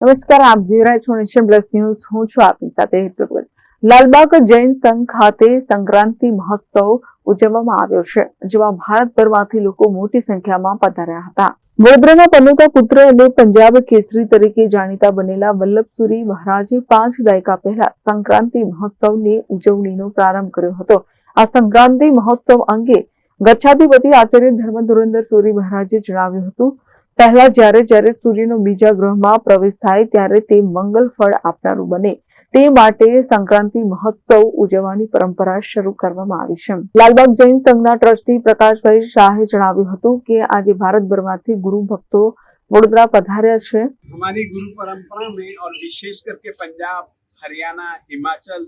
નમસ્કાર, આપ જોઈ રહ્યા છો નેશન પ્લસ હું છું આપની સાથે હેતલ લાલબાગ જૈન સંઘ ખાતે સંક્રાંતિ મહોત્સવ ઉજવવામાં આવ્યો છે, જેમાં ભારતભરમાંથી લોકો મોટી સંખ્યામાં પધાર્યા હતા. વડોદરાના પનોતા પુત્ર અને પંજાબ કેસરી તરીકે જાણીતા બનેલા વલ્લભસુરી મહારાજે પાંચ દાયકા પહેલા સંક્રાંતિ મહોત્સવની ઉજવણીનો પ્રારંભ કર્યો હતો. આ સંક્રાંતિ મહોત્સવ અંગે ગચ્છાધિપતિ આચાર્ય ધર્મ ધુરંધર સૂરી મહારાજે જણાવ્યું હતું પહેલા જ્યારે જ્યારે સૂર્યનો બીજા ગ્રહમાં પ્રવેશ થાય ત્યારે તે મંગલ ફળ આપનારું બને તે માટે સંક્રાંતિ મહોત્સવ ઉજવવાની પરંપરા શરૂ કરવામાં આવી છે લાલબાગ જૈન સંઘના ટ્રસ્ટી પ્રકાશભાઈ શાહે જણાવ્યું હતું કે આજે ભારતભરમાંથી ગુરુ ભક્તો વડોદરા પધાર્યા છે हमारी गुरु परंपरा में और विशेष करके पंजाब हरियाणा हिमाचल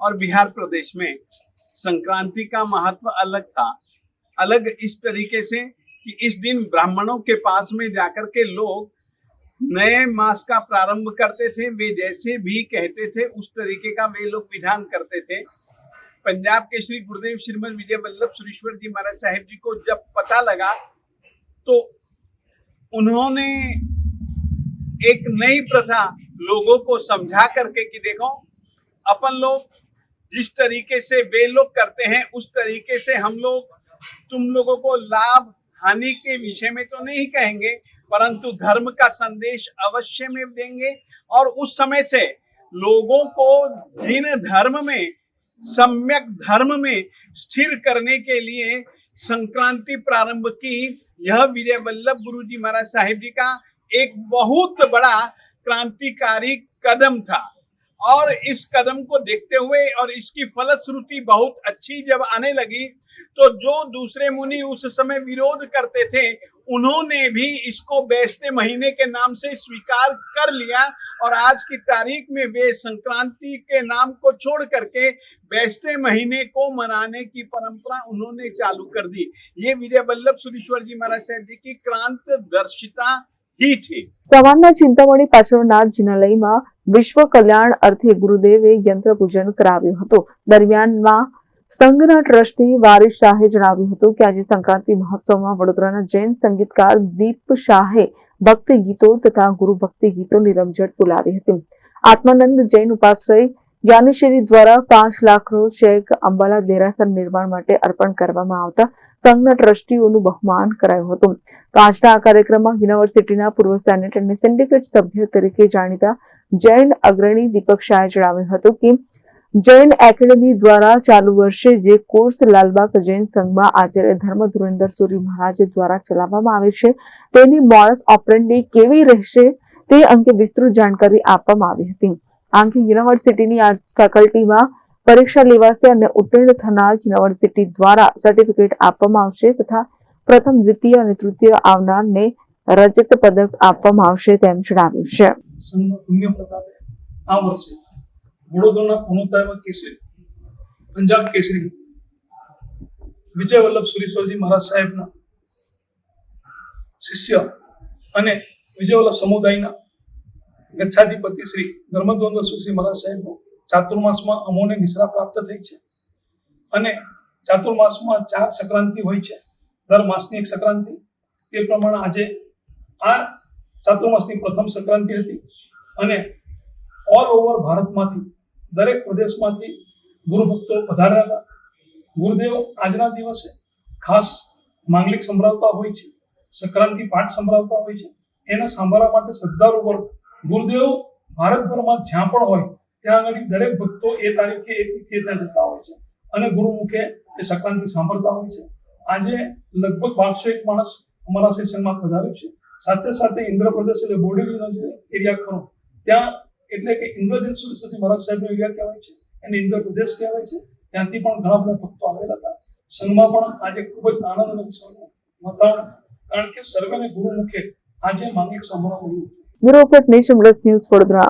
और बिहार प्रदेश में संक्रांति का महत्व अलग था। अलग इस तरीके से कि इस दिन ब्राह्मणों के पास में जाकर के लोग नए मास का प्रारंभ करते थे। वे जैसे भी कहते थे, उस तरीके का वे लोग विधान करते थे। पंजाब के श्री गुरुदेव श्रीमद विजय वल्लभ सुरेश्वर जी महाराज साहेब जी को जब पता लगा तो उन्होंने एक नई प्रथा लोगों को समझा करके कि देखो, अपन लोग जिस तरीके से वे लोग करते हैं, उस तरीके से हम लोग, तुम लोगों को लाभ, हानि के विषय में तो नहीं कहेंगे, परंतु धर्म का संदेश अवश्य में देंगे। और उस समय से लोगों को जिन धर्म में, सम्यक धर्म में स्थिर करने के लिए संक्रांति प्रारंभ की। यह विजय वल्लभ गुरु जी महाराज साहेब जी का एक बहुत बड़ा क्रांतिकारी कदम था। और इस कदम को देखते हुए और इसकी फलश्रुति बहुत अच्छी जब आने लगी तो जो दूसरे मुनि उस समय विरोध करते थे उन्होंने भी इसको बेचते महीने के नाम से स्वीकार कर लिया और आज की तारीख में वे संक्रांति के नाम को छोड़ करके बेचते महीने को मनाने की परंपरा उन्होंने चालू कर दी ये विजय वल्लभ सुरेश्वर जी महाराज साहब जी की क्रांत दर्शिता ही थी સવારના ચિંતામણી પાછળના જિનાલયમાં વિશ્વ કલ્યાણ અર્થે ગુરુદેવે યંત્ર પૂજન કરાવ્યું હતું. દરમિયાનમાં સંઘના ટ્રસ્ટી વારિસ શાહે જણાવ્યું હતું કે આજે સંક્રાંતિ મહોત્સવમાં વડોદરાના જૈન સંગીતકાર દીપ શાહે ભક્તિ ગીતો તથા ગુરુ ભક્તિ ગીતોની રમઝટ બોલાવી હતી. આત્માનંદ જૈન ઉપાશ્રય જ્ઞાનેશ્વરી દ્વારા પાંચ લાખનો ચેક અંબાલા દેરાસર નિર્માણ માટે અર્પણ કરવામાં આવતા સંઘના ટ્રસ્ટીઓનું બહુમાન કરાયું હતું. તો આજના આ કાર્યક્રમમાં યુનિવર્સિટીના પૂર્વ સેનેટ અને સિન્ડિકેટ સભ્ય તરીકે જાણીતા જૈન અગ્રણી દીપક શાહે જણાવ્યું હતું કે જૈન એકેડેમી દ્વારા ચાલુ વર્ષે જે કોર્સ લાલબાગ જૈન સંઘમાં આચાર્ય ધર્મ ધુરેન્દ્ર સૂરી મહારાજ દ્વારા ચલાવવામાં આવે છે, તેની મોરસ ઓપરેન્ડી કેવી રહેશે તે અંગે વિસ્તૃત જાણકારી આપવામાં આવી હતી. આ અંગે યુનિવર્સિટીની આર્ટ્સ ફેકલ્ટીમાં પરીક્ષા લેવાશે અને ઉત્તીર્ણ થનાર યુનિવર્સિટી દ્વારા સર્ટિફિકેટ આપવામાં આવશે તથા પ્રથમ, દ્વિતીય અને તૃતીય આવનારને રજત પદક આપવામાં આવશે તેમ જણાવ્યું છે. સંઘના પુણ્ય પ્રતાપે આ વર્ષે વડોદરાના પુનોતાયમાં કેસરી, પંજાબ કેસરી વિજય વલ્લભ સુરેશ્વરજી મહારાજ સાહેબના શિષ્ય અને વિજય વલ્લભ સમુદાયના ગચ્છાધિપતિ શ્રી ધર્મદ્વંદ સુશ્રી મહારાજ સાહેબનો ચાતુર્માસમાં અમોને નિશ્રા પ્રાપ્ત થઈ છે અને ચાતુર્માસમાં ચાર સંક્રાંતિ હોય છે. દર માસની એક સંક્રાંતિ. તે પ્રમાણે આજે આ ચાતુર્માસની પ્રથમ સંક્રાંતિ હતી અને ઓલ ઓવર ભારતમાંથી, દરેક પ્રદેશમાંથી ગુરુ ભક્તો પધાર્યા હતા. ગુરુદેવ આજના દિવસે ખાસ માંગલિક સંભળાવતા હોય છે, સંક્રાંતિ પાઠ સંભળાવતા હોય છે. એને સાંભળવા માટે શ્રદ્ધાળુ વર્ગ, ગુરુદેવ ભારતભરમાં જ્યાં પણ હોય, ત્યાં આગળ દરેક ભક્તો એ તારીખે એ તિથિએ ત્યાં જતા હોય છે અને ગુરુમુખે એ સંક્રાંતિ સાંભળતા હોય છે. આજે લગભગ બારસો એક માણસ અમારા સેશનમાં પધાર્યું છે. સાથે સાથે ઇન્દ્રપ્રદેશ એટલે બોડેલીનો જે એરિયા ખરો, ત્યાં એટલે કે ઇન્દ્રદેવ સુરેશ્વરજી મહારાજ સાહેબનો એરિયા કહેવાય છે એને ઇન્દ્રપ્રદેશ કહેવાય છે. ત્યાંથી પણ ઘણા બધા ભક્તો આવેલા હતા. સંઘમાં પણ આજે ખૂબ જ આનંદ અને ઉત્સવનું કારણ કે સર્વેને ગુરુમુખે આજે માંગિક સંભળાવ્યું bureau report nation news Vadodara.